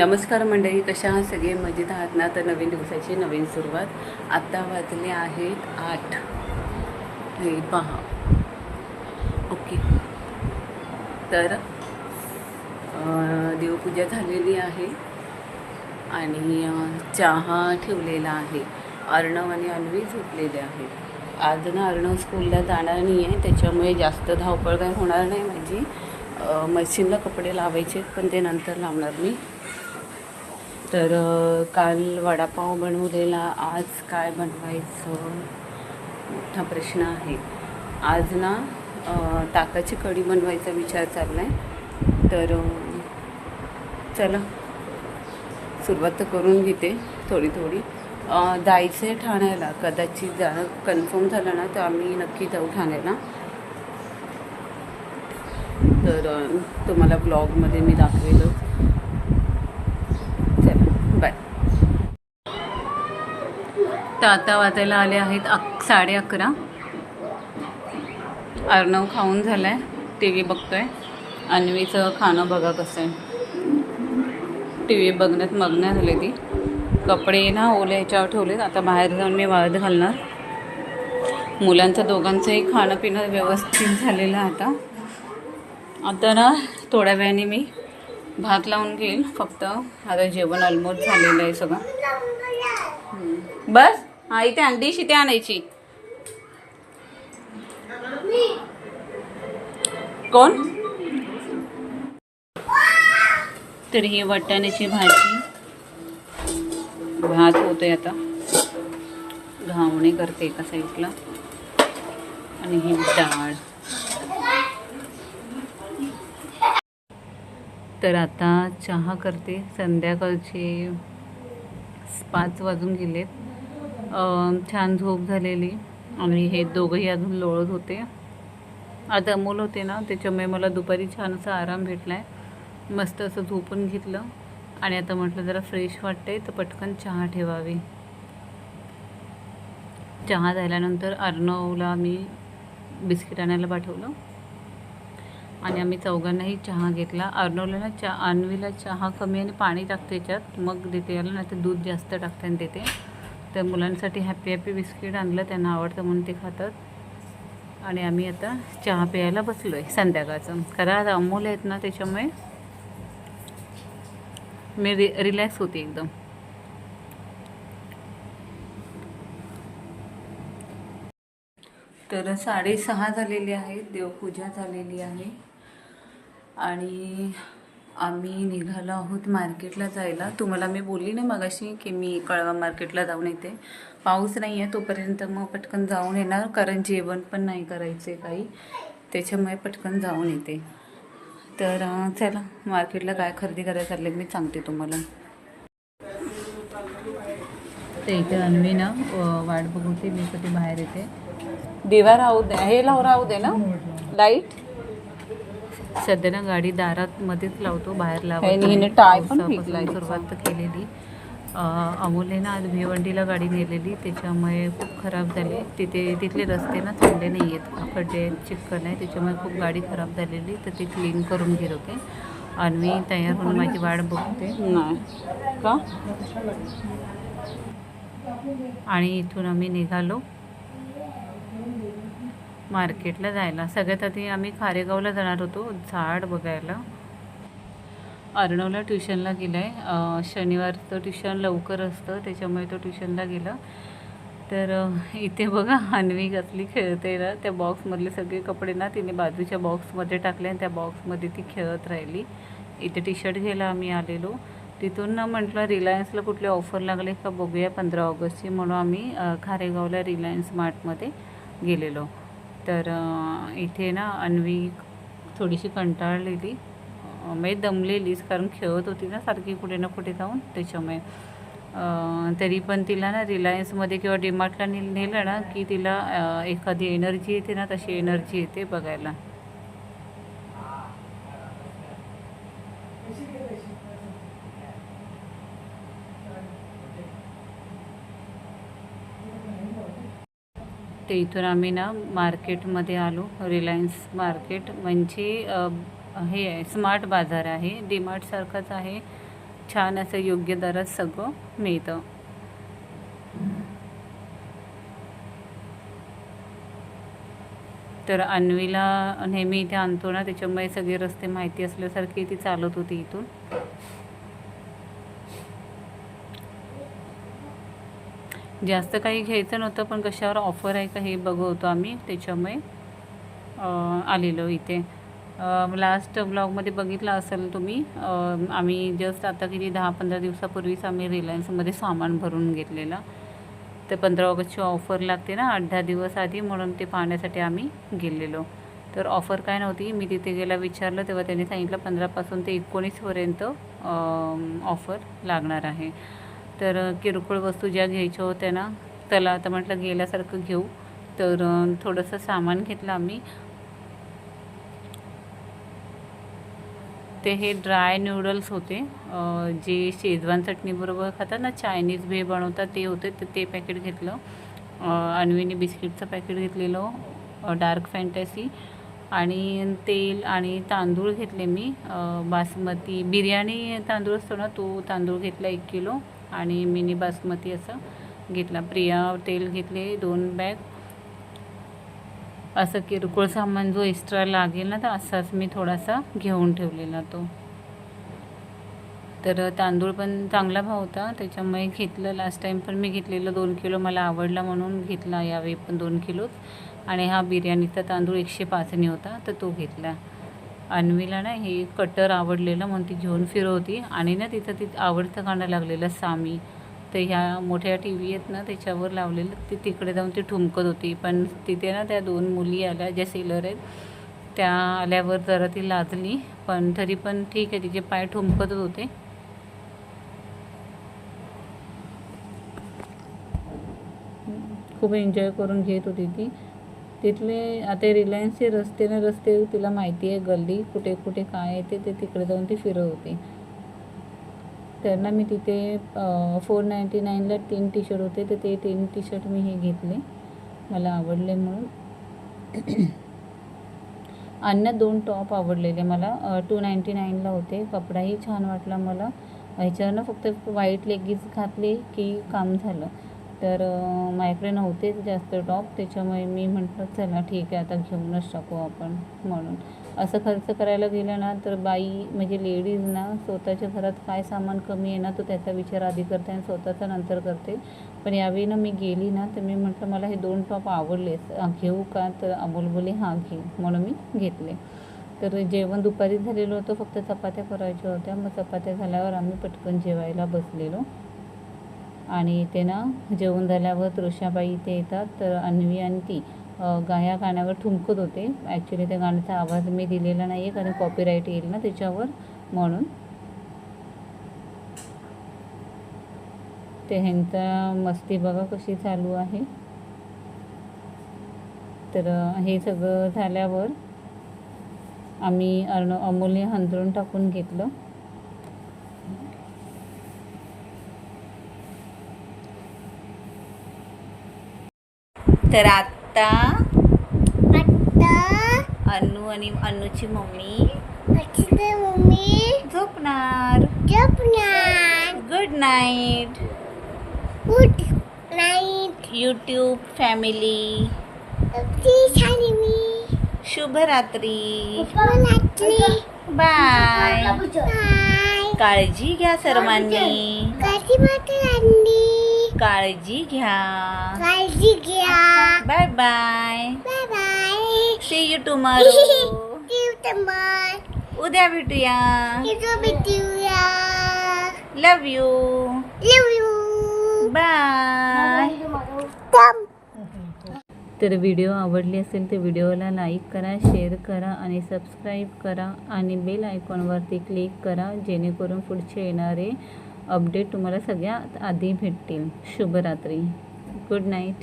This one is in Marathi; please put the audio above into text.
नमस्कार मंडळी कशा आहात सगळे? मजेत आहात ना? तर नवीन दिवसाची नवीन सुरुवात. आत्ता वाजले आहेत आठ. हे पहा. ओके. तर देवपूजा झालेली आहे आणि चहा ठेवलेला आहे. अर्णव आणि अन्वी झोपलेले आहेत. आज ना अर्णव स्कूलला जाणार नाही आहे त्याच्यामुळे जास्त धावपळ काय होणार नाही माझी. मशीनला कपडे लावायचे पण ते नंतर लावणार मी. तर काल वडापाव बनवलेला आज काय बनवायचं? मोठा प्रश्न आहे. आज ना ताकाची कढी बनवायचा विचार चालला आहे तर चला. सुरुवात तर करून घेते थोडी थोडी जायचं आहे ठाण्याला. कदाचित जा कन्फर्म झालं ना तर आम्ही नक्की जाऊ ठाण्याला. तर तुम्हाला ब्लॉगमध्ये मी दाखवेल चला बाय तर आता वाजायला आले आहेत अक साडे अकरा. अर्णव खाऊन झालाय टी व्ही बघतोय. अन्वीचं खाणं बघा कसं आहे टी व्ही बघण्यात मग्न झाले ती. कपडे ना ओले ह्याच्यावर ठेवलेत आता बाहेर जाऊन मी वाळत घालणार. मुलांचं दोघांचंही खाणं पिणं व्यवस्थित झालेलं आहे आता. आता ना थोड्या वेळाने मी भात लावून घेईल फक्त आता जेवण ऑलमोस्ट झालेलं आहे सगळं. बस. हा इथे अंडी इथे आणायची. कोण? तर ही वाटाण्याची भाजी. भात होतोय आता. घावणे करते एका साईडला. आणि ही डाळ. तर आता चहा करते. संध्याकाळचे पाच वाजून गेलेत. छान झोप झालेली. आणि हे दोघंही अजून लोळत होते. आता अमोल होते ना त्याच्यामुळे मला दुपारी छान असा आराम भेटला आहे मस्त असं झोपून घेतलं. आणि आता म्हटलं जरा फ्रेश वाटते तर पटकन चहा ठेवावी. चहा झाल्यानंतर अर्णवला मी बिस्किट आणायला पाठवलं. आणि आम्ही चौघांनाही चहा घेतला. अर्णवला ना चहा अन्वीला चहा कमी आणि पाणी टाकते याच्यात. मग देते याला नाही तर दूध जास्त टाकते आणि देते. तर मुलांसाठी हॅपी हॅपी बिस्किट आणलं त्यांना आवडतं म्हणून ते खातात. आणि आम्ही आता चहा प्यायला बसलो आहे संध्याकाळचं. कारण आज अमोल आहेत ना त्याच्यामुळे मी रि रिलॅक्स होते एकदम. तर साडेसहा झालेली आहे देवपूजा झालेली आहे. आणि आम्ही निघालो आहोत मार्केटला जायला. तुम्हाला मी बोलली ना मगाशी की मी कळवा मार्केटला जाऊन येते. पाऊस नाही आहे तोपर्यंत मग पटकन जाऊन येणार कारण जेवण पण नाही करायचे काही. त्याच्यामुळे पटकन जाऊन येते. तर चला मार्केटला काय खरेदी करायला चालले मी सांगते तुम्हाला. ते इथे अन्वी ना वाट बघते मी कधी बाहेर येते. दिवा राहू दे. हे लावू राहू दे ना. लाइट सध्या ना गाडी दारात मध्येच लावतो बाहेर लावतो. सुरुवात केलेली. अमोलने ना आज भिवंडीला गाडी नेलेली त्याच्यामुळे खूप खराब झाली. तिथे तिथले रस्ते ना चांगले नाही आहेत खड्डे चिखल आहे त्याच्यामुळे खूप गाडी खराब झालेली. तर ती क्लीन करून घेत होते. अन्वी तयार होऊन माझी वाट बघते. का? आणि इथून आम्ही निघालो. मार्केटला जायला. सगळ्यात आधी आम्ही खारेगावला जाणार होतो झाड बघायला. अर्णवला ट्युशनला गेला आहे शनिवारचं ट्युशन लवकर असतं त्याच्यामुळे तो ट्युशनला गेला. तर इथे बघा अन्वी घातली खेळते ना त्या बॉक्समधले सगळे कपडे ना तिने बाजूच्या बॉक्समध्ये टाकले आणि त्या बॉक्समध्ये ती खेळत राहिली. इथे टी शर्ट घ्यायला आम्ही आलेलो. तिथून ना म्हटलं रिलायन्सला कुठले ऑफर लागले का बघूया पंधरा ऑगस्टची. म्हणून आम्ही खारेगावला रिलायन्स मार्टमध्ये गेलेलो. तर इथे ना अन्वी थोडीशी कंटाळलेली. म्हणजे दमलेलीच कारण खेळत होती ना सारखी कुठे ना कुठे जाऊन. त्याच्यामुळे तरी पण तिला ना रिलायन्समध्ये किंवा डीमार्टला ने नेलं ना की तिला एखादी एनर्जी येते ना तशी एनर्जी येते बघायला. ते इथून आम्ही ना मार्केटमध्ये आलो. रिलायन्स मार्केट म्हणजे हे आहे स्मार्ट बाजार आहे. डीमार्टसारखंच आहे. छान असं योग्य दरात सगळं मिळतं. तर अन्वीला नेहमी इथे आणतो ना त्याच्यामुळे सगळे रस्ते माहिती असल्यासारखी ती चालत होती इथून. जास्त काही घ्यायचं नव्हतं पण कशावर ऑफर आहे का हे बघवतो होतो आम्ही. त्याच्यामुळे आलेलो इथे. लास्ट ब्लॉगमध्ये बघितलं असेल तुम्ही आम्ही जस्ट आता किती दहा पंधरा दिवसापूर्वीच आम्ही रिलायन्समध्ये सामान भरून घेतलेलं. तर पंधरा ऑगस्टची ऑफर लागते ना आठ दहा दिवस आधी म्हणून ते पाहण्यासाठी आम्ही गेलेलो. तर ऑफर काय नव्हती मी तिथे गेला विचारलं तेव्हा त्यांनी सांगितलं पंधरापासून ते एकोणीसपर्यंत ऑफर लागणार आहे. तर किरकोळ वस्तू ज्या घ्यायच्या होत्या ना त्याला आता म्हटलं गेल्यासारखं घेऊ. तर थोडंसं सामान घेतलं आम्ही. ते हे ड्राय नूडल्स होते. जे शेजवान चटणीबरोबर खातात ना चायनीज भेळ बनवतात ते होते तर ते पॅकेट घेतलं. अ, बिस्किटचं पॅकेट घेतलेलं डार्क फॅन्टॅसी आणि तेल आणि तांदूळ घेतले मी. बासमती बिर्याणी तांदूळ असतो ना तो तांदूळ घेतला एक किलो. आणि मिनी बासमती असं घेतला. प्रिया तेल घेतले दोन बॅग. असं किरकोळ सामान जो एक्स्ट्रा लागेल ना तर असाच मी थोडासा घेऊन ठेवलेला तो. तर तांदूळ पण चांगला भाव होता त्याच्यामुळे घेतलं. लास्ट टाईम पण मी घेतलेलं दोन किलो मला आवडला म्हणून घेतला. यावेळी पण दोन किलोच. आणि हा बिर्याणीचा तांदूळ एकशे पाचने होता तर तो घेतला. अन्वीला ना हे कटर आवडलेलं म्हणून ती घेऊन फिरवती. आणि ना तिथं ती आवडतं गाणं लागलेलं सामी. तर ह्या मोठ्या टी व्ही आहेत ना त्याच्यावर लावलेलं. ती तिकडे जाऊन ती ठुमकत होती. पण तिथे ना त्या दोन मुली आल्या ज्या सेलर आहेत त्या आल्यावर जरा ती लाजली. पण तरी पण ठीक आहे तिचे पाय ठुमकतच होते. खूप एन्जॉय करून घेत होती ती. तिथले आता रिलायन्सचे रस्ते ना रस्ते तिला माहिती आहे गल्ली कुठे कुठे काय आहे ते ते तिकडे जाऊन ती फिरत होती मी तिथे फोर नाईंटी नाईनला तीन टी शर्ट होते तर ते तीन टी शर्ट मी हे घेतले. मला आवडले म्हणून. अन्य दोन टॉप आवडलेले मला. टू नाईंटी नाईनला होते. कपडाही छान वाटला मला. ह्याच्यावरनं फक्त व्हाईट लेगीज घातले की काम झालं. तर माझ्याकडे नव्हतेच जास्त टॉप त्याच्यामुळे मी म्हटलं चला ठीक आहे आता घेऊनच टाकू आपण म्हणून. असं खर्च करायला गेलं ना तर बाई म्हणजे लेडीज ना स्वतःच्या घरात काय सामान कमी आहे ना तो त्याचा विचार आधी करते आणि स्वतःचा नंतर करते. पण यावेळी ना मी गेली ना तर मी म्हटलं मला हे दोन टॉप आवडलेच घेऊ का? तर अमोल बोले हां घे म्हणून मी घेतले. तर जेवण दुपारी झालेलं होतं फक्त चपात्या करायच्या होत्या. मग चपात्या झाल्यावर आम्ही पटकन जेवायला बसलेलो. आणि ते ना जेवण झाल्यावर तृषाबाई इथे येतात तर अन्वी आणि ती गाया गाण्यावर ठुमकत होते. ॲक्च्युली त्या गाण्याचा आवाज मी दिलेला नाही आहे कारण कॉपीराईट येईल ना त्याच्यावर म्हणून. ते ह्यांचा मस्ती बघा कशी चालू आहे. तर हे सगळं झाल्यावर आम्ही अर्ण अमूल्य हंतरून टाकून घेतलं. तर आता आता अनु आणि अनुची मम्मी मम्मी झोपणार. झोपणार. Good night good night YouTube family शुभरात्री. रात्री बाय बाय काळजी घ्या सर्वांनी. काळजी मात्र आणली काळजी घ्या काळजी घ्या bye bye bye bye see you tomorrow देव तुम्हाला उद्या भेटूया इथं भेटूया love you love you bye कम तर व्हिडिओ आवडली असेल तर व्हिडिओला लाईक करा शेअर करा आणि सबस्क्राईब करा. आणि बेल आयकॉनवरती क्लिक करा जेणेकरून पुढचे येणारे अपडेट तुम्हाला सगळ्यात आधी भेटतील. शुभरात्री. Good night.